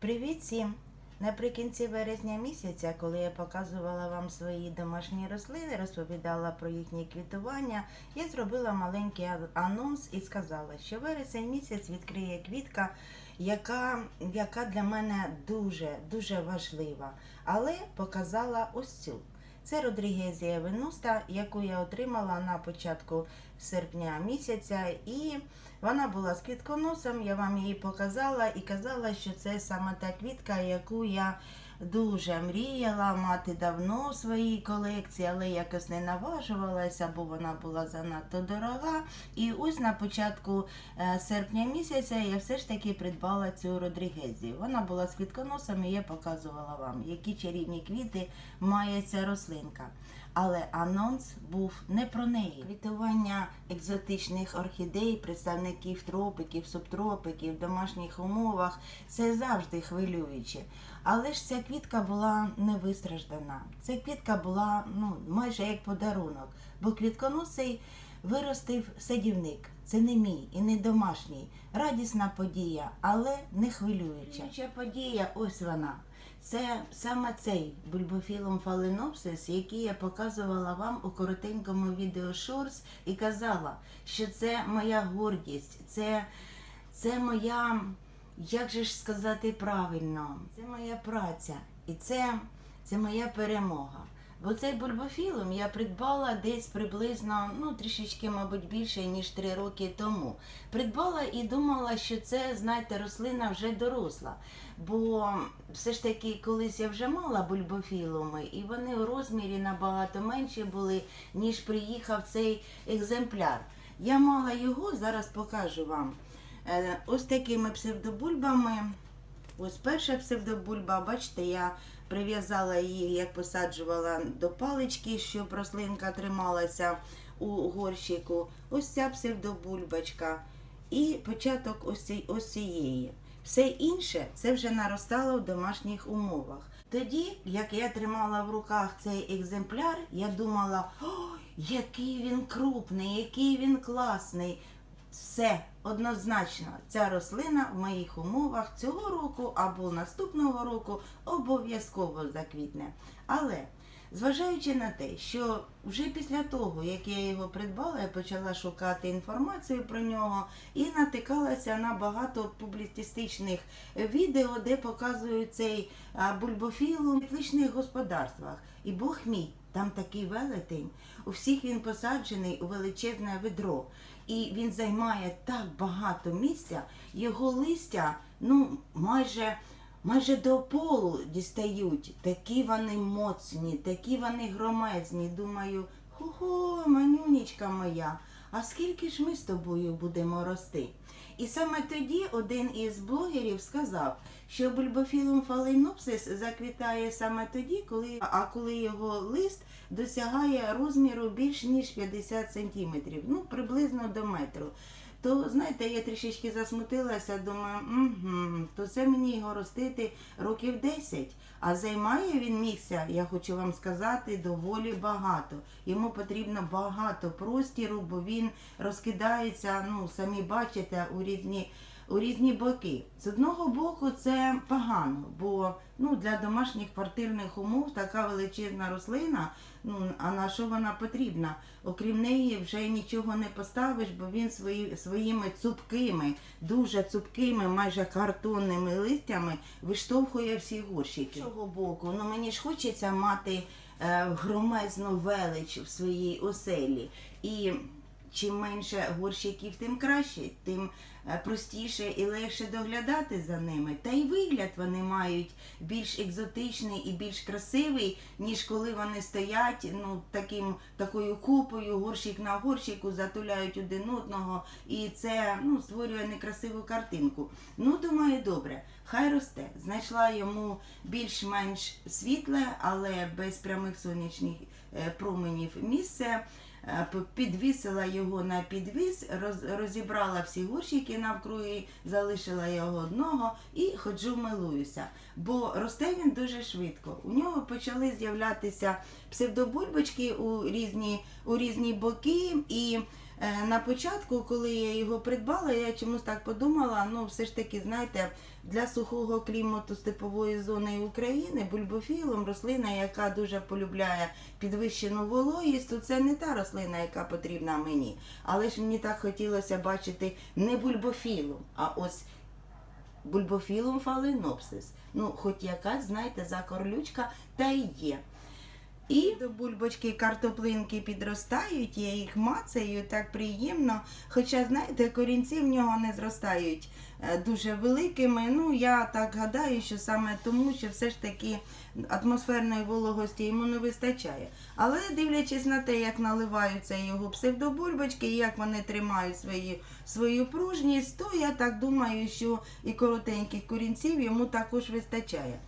Привіт всім! Наприкінці вересня місяця, коли я показувала вам свої домашні рослини, розповідала про їхнє квітування, я зробила маленький анонс і сказала, що вересень місяць відкриє квітка, яка, яка для мене дуже дуже важлива. Але показала ось цю. Це Родрігезія Венуста, яку я отримала на початку серпня місяця, і вона була з квітконосом, я вам її показала і казала, що це саме та квітка, яку я дуже мріяла мати давно в своїй колекції, але якось не наважувалася, бо вона була занадто дорога. І ось на початку е, серпня місяця я все ж таки придбала цю Родрігезію. Вона була з квітконосом, і я показувала вам, які чарівні квіти має ця рослинка. Але анонс був не про неї. Квітування екзотичних орхідей, представників тропиків, субтропиків, в домашніх умовах це завжди хвилююче. Але ж ця квітка була не вистраждана. Ця квітка була ну, майже як подарунок, бо квітконосий виростив садівник. Це не мій і не домашній. Радісна подія, але не хвилююча. Хвилююча подія, ось вона. Це саме цей бульбофілум фаленопсис, який я показувала вам у коротенькому відео Шорс і казала, що це моя гордість, це, це моя, як же ж сказати правильно, це моя праця і це, це моя перемога. Бо цей бульбофілум я придбала десь приблизно, ну трішечки, мабуть, більше ніж три роки тому. Придбала і думала, що це, знаєте, рослина вже доросла. Бо все ж таки колись я вже мала бульбофілуми, і вони у розмірі набагато менші були, ніж приїхав цей екземпляр. Я мала його, зараз покажу вам. Е, Ось такими псевдобульбами. Ось перша псевдобульба, бачите, я прив'язала її, як посаджувала до палички, щоб рослинка трималася у горщику. Ось ця псевдобульбочка. І початок ось, цієї. Все інше це вже наростало в домашніх умовах. Тоді, як я тримала в руках цей екземпляр, я думала, о, який він крупний, який він класний. Все однозначно, ця рослина в моїх умовах цього року або наступного року обов'язково заквітне. Але зважаючи на те, що вже після того, як я його придбала, я почала шукати інформацію про нього і натикалася на багато публіцистичних відео, де показують цей а, бульбофілум в тепличних господарствах. І Бог мій, там такий велетень. У всіх він посаджений у величезне ведро. І він займає так багато місця, його листя ну, майже, майже до полу дістають. Такі вони моцні, такі вони громезні. Думаю, хо-хо, манюнічка моя, а скільки ж ми з тобою будемо рости? І саме тоді один із блогерів сказав, що бульбофілум фаленопсис заквітає саме тоді, коли, а коли його лист досягає розміру більш ніж 50 сантиметрів, ну приблизно до метру. То знаєте, я трішечки засмутилася, думаю, угу, то це мені його ростити років 10. А займає він місця, я хочу вам сказати, доволі багато. Йому потрібно багато простіру, бо він розкидається, ну самі бачите, у різні. У різні боки. З одного боку, це погано, бо ну, для домашніх квартирних умов така величезна рослина, ну, а на що вона потрібна? Окрім неї вже нічого не поставиш, бо він свої, своїми цупкими, дуже цупкими, майже картонними листями виштовхує всі горщики. З іншого боку, ну мені ж хочеться мати е, громезну велич в своїй оселі. І чим менше горщиків, тим краще, тим е, простіше і легше доглядати за ними. Та й вигляд вони мають більш екзотичний і більш красивий, ніж коли вони стоять ну, таким, такою купою, горщик на горщику, затуляють один одного, і це ну, створює некрасиву картинку. Ну, думаю, добре, хай росте. Знайшла йому більш-менш світле, але без прямих сонячних е, променів місце. Е, Підвісила його на підвіс, роз- розібрала всі горщики навкруги, залишила його одного і ходжу милуюся. Бо росте він дуже швидко. У нього почали з'являтися псевдобульбочки у різні, у різні боки, і На початку, коли я його придбала, я чомусь так подумала, ну все ж таки, знаєте, для сухого клімату степової зони України бульбофілом рослина, яка дуже полюбляє підвищену вологість, то це не та рослина, яка потрібна мені. Але ж мені так хотілося бачити не бульбофілом, а ось бульбофілум фаленопсис. Ну, хоч якась, знаєте, закорлючка, та й є. І до бульбочки картоплинки підростають, я їх мацаю, так приємно. Хоча, знаєте, корінці в нього не зростають е, дуже великими. Ну, я так гадаю, що саме тому, що все ж таки атмосферної вологості йому не вистачає. Але дивлячись на те, як наливаються його псевдобульбочки, і як вони тримають свою, свою пружність, то я так думаю, що і коротеньких корінців йому також вистачає.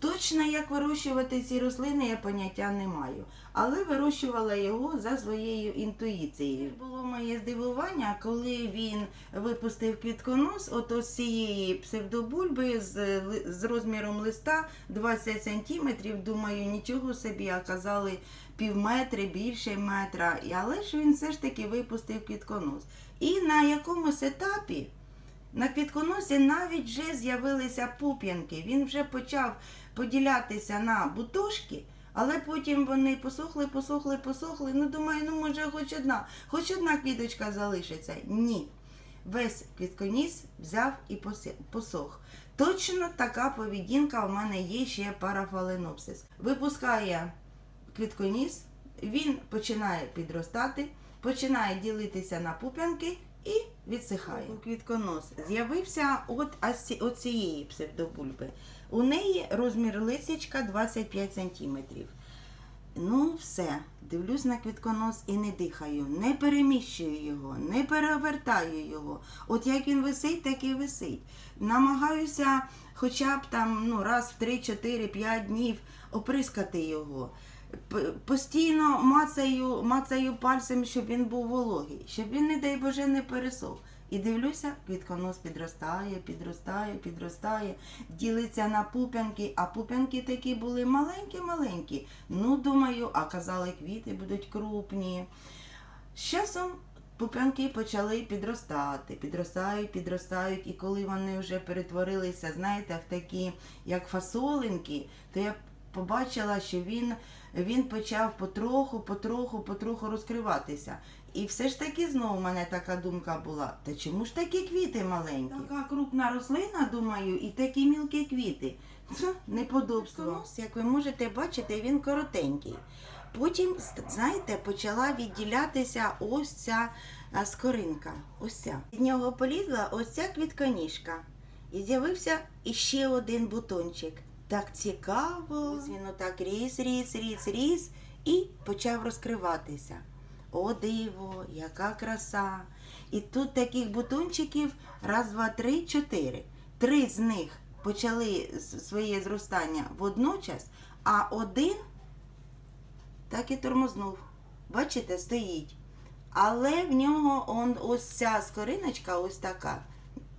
Точно як вирощувати ці рослини, я поняття не маю. Але вирощувала його за своєю інтуїцією. Було моє здивування, коли він випустив квітконос, от ось цієї псевдобульби з, з розміром листа 20 сантиметрів. Думаю, нічого собі, а казали пів метри, більше метра. Але ж він все ж таки випустив квітконос. І на якомусь етапі на квітконосі навіть вже з'явилися пуп'янки. Він вже почав поділятися на бутошки, але потім вони посохли, посохли, посохли. Ну, думаю, ну може хоч одна, хоч одна квіточка залишиться. Ні. Весь квітконіс взяв і посох. Точно така поведінка у мене є ще парафаленопсис. Випускає квітконіс, він починає підростати, починає ділитися на пуп'янки і відсихає. Квітконос з'явився от оцієї псевдобульби. У неї розмір лисячка 25 см. Ну, все, дивлюсь на квітконос і не дихаю, не переміщую його, не перевертаю його. От як він висить, так і висить. Намагаюся хоча б там ну, раз в 3, 4, 5 днів оприскати його. Постійно мацаю, мацаю пальцем, щоб він був вологий, щоб він, не дай Боже, не пересох. І дивлюся, квітконос підростає, підростає, підростає, ділиться на пуп'янки, а пуп'янки такі були маленькі-маленькі. Ну, думаю, а казали, квіти будуть крупні. З часом пуп'янки почали підростати, підростають, підростають, і коли вони вже перетворилися, знаєте, в такі, як фасолинки, то я побачила, що він, він почав потроху, потроху, потроху розкриватися. І все ж таки знову в мене така думка була: та чому ж такі квіти маленькі? Така крупна рослина, думаю, і такі мілкі квіти. Це неподобство. Як ви можете бачити, він коротенький. Потім, знаєте, почала відділятися ось ця скоринка. Ось ця. Від нього полізла ось ця квітконіжка. І з'явився іще один бутончик. Так цікаво. Він отак ріс, ріс, ріс, ріс і почав розкриватися. О, диво, яка краса! І тут таких бутончиків раз, два, три, чотири. Три з них почали своє зростання водночас, а один так і тормознув. Бачите, стоїть. Але в нього он, ось ця скориночка, ось така,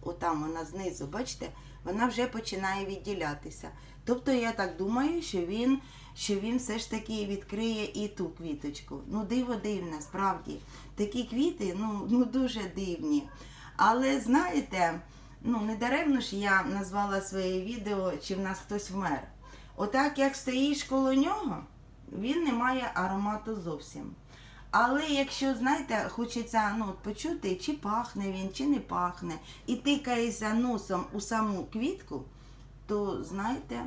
отам вона знизу, бачите, вона вже починає відділятися. Тобто я так думаю, що він, що він все ж таки відкриє і ту квіточку. Ну, диво дивне, справді. Такі квіти ну, ну дуже дивні. Але знаєте, ну не даремно ж я назвала своє відео, чи в нас хтось вмер. Отак, як стоїш коло нього, він не має аромату зовсім. Але якщо, знаєте, хочеться ну, почути, чи пахне він, чи не пахне, і тикаєшся носом у саму квітку, то знаєте,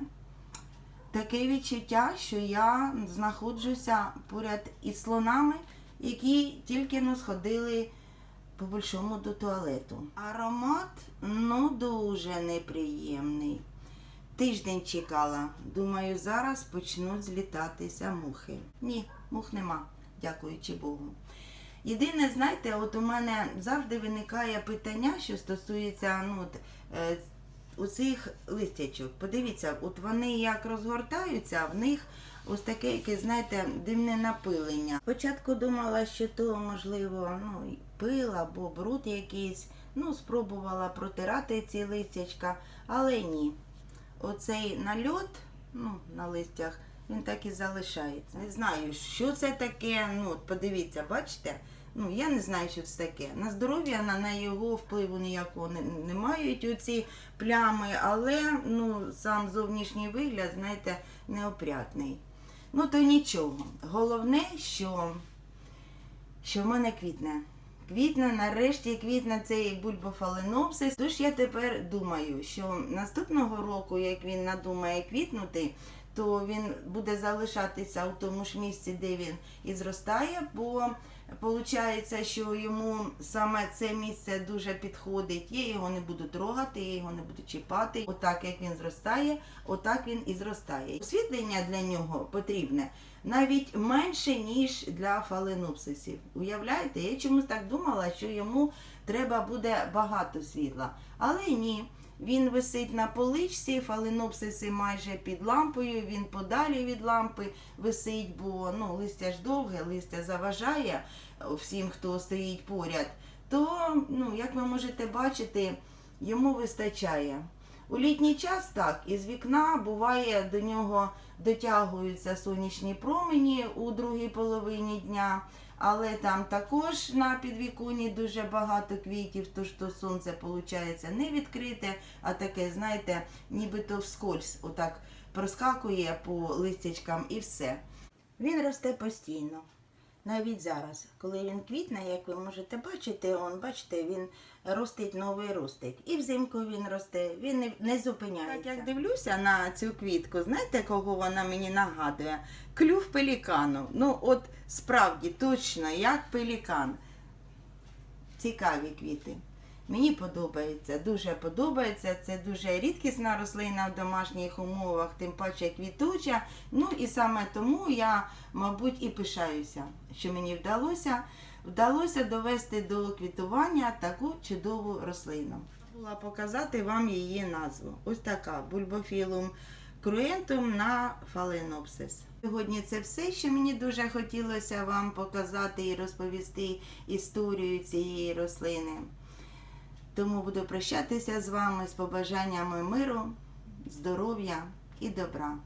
таке відчуття, що я знаходжуся поряд із слонами, які тільки но сходили по большому до туалету. Аромат ну дуже неприємний. Тиждень чекала. Думаю, зараз почнуть злітатися мухи. Ні, мух нема, дякуючи Богу. Єдине, знаєте, от у мене завжди виникає питання, що стосується ну, от, е, оцих листячок. Подивіться, от вони як розгортаються, в них ось таке, яке, знаєте, дивне напилення. Спочатку думала, що то, можливо, ну, пил або бруд якийсь. Ну, спробувала протирати ці листячка, але ні. Оцей нальот ну, на листях, він так і залишається. Не знаю, що це таке. Ну, от подивіться, бачите? Ну, я не знаю, що це таке. На здоров'я на, на його впливу ніякого не, не мають оці плями, але ну, сам зовнішній вигляд, знаєте, неопрятний. Ну, то нічого. Головне, що, що в мене квітне. Квітне, нарешті квітне цей бульбофаленопсис. Тож я тепер думаю, що наступного року, як він надумає квітнути, то він буде залишатися у тому ж місці, де він і зростає, бо виходить, що йому саме це місце дуже підходить. Я його не буду трогати, я його не буду чіпати. Отак як він зростає, отак він і зростає. Освітлення для нього потрібне навіть менше, ніж для фаленопсисів. Уявляєте, я чомусь так думала, що йому треба буде багато світла. Але ні. Він висить на поличці, фаленопсиси майже під лампою, він подалі від лампи висить, бо ну, листя ж довге, листя заважає всім, хто стоїть поряд. То, ну, як ви можете бачити, йому вистачає. У літній час так, із вікна буває до нього дотягуються сонячні промені у другій половині дня, але там також на підвіконі дуже багато квітів, тож то сонце виходить не відкрите, а таке, знаєте, нібито вскользь отак проскакує по листячкам і все. Він росте постійно. Навіть зараз, коли він квітне, як ви можете бачити, он, бачите, він ростить новий ростик. І взимку він росте, він не, не зупиняється. Так як дивлюся на цю квітку, знаєте, кого вона мені нагадує? Клюв пелікану. Ну, от справді, точно, як пелікан. Цікаві квіти. Мені подобається, дуже подобається. Це дуже рідкісна рослина в домашніх умовах, тим паче квітуча. Ну і саме тому я, мабуть, і пишаюся, що мені вдалося, вдалося довести до квітування таку чудову рослину. Була показати вам її назву. Ось така бульбофілум круентум на фаленопсис. Сьогодні це все, що мені дуже хотілося вам показати і розповісти історію цієї рослини. Тому буду прощатися з вами з побажаннями миру, здоров'я і добра.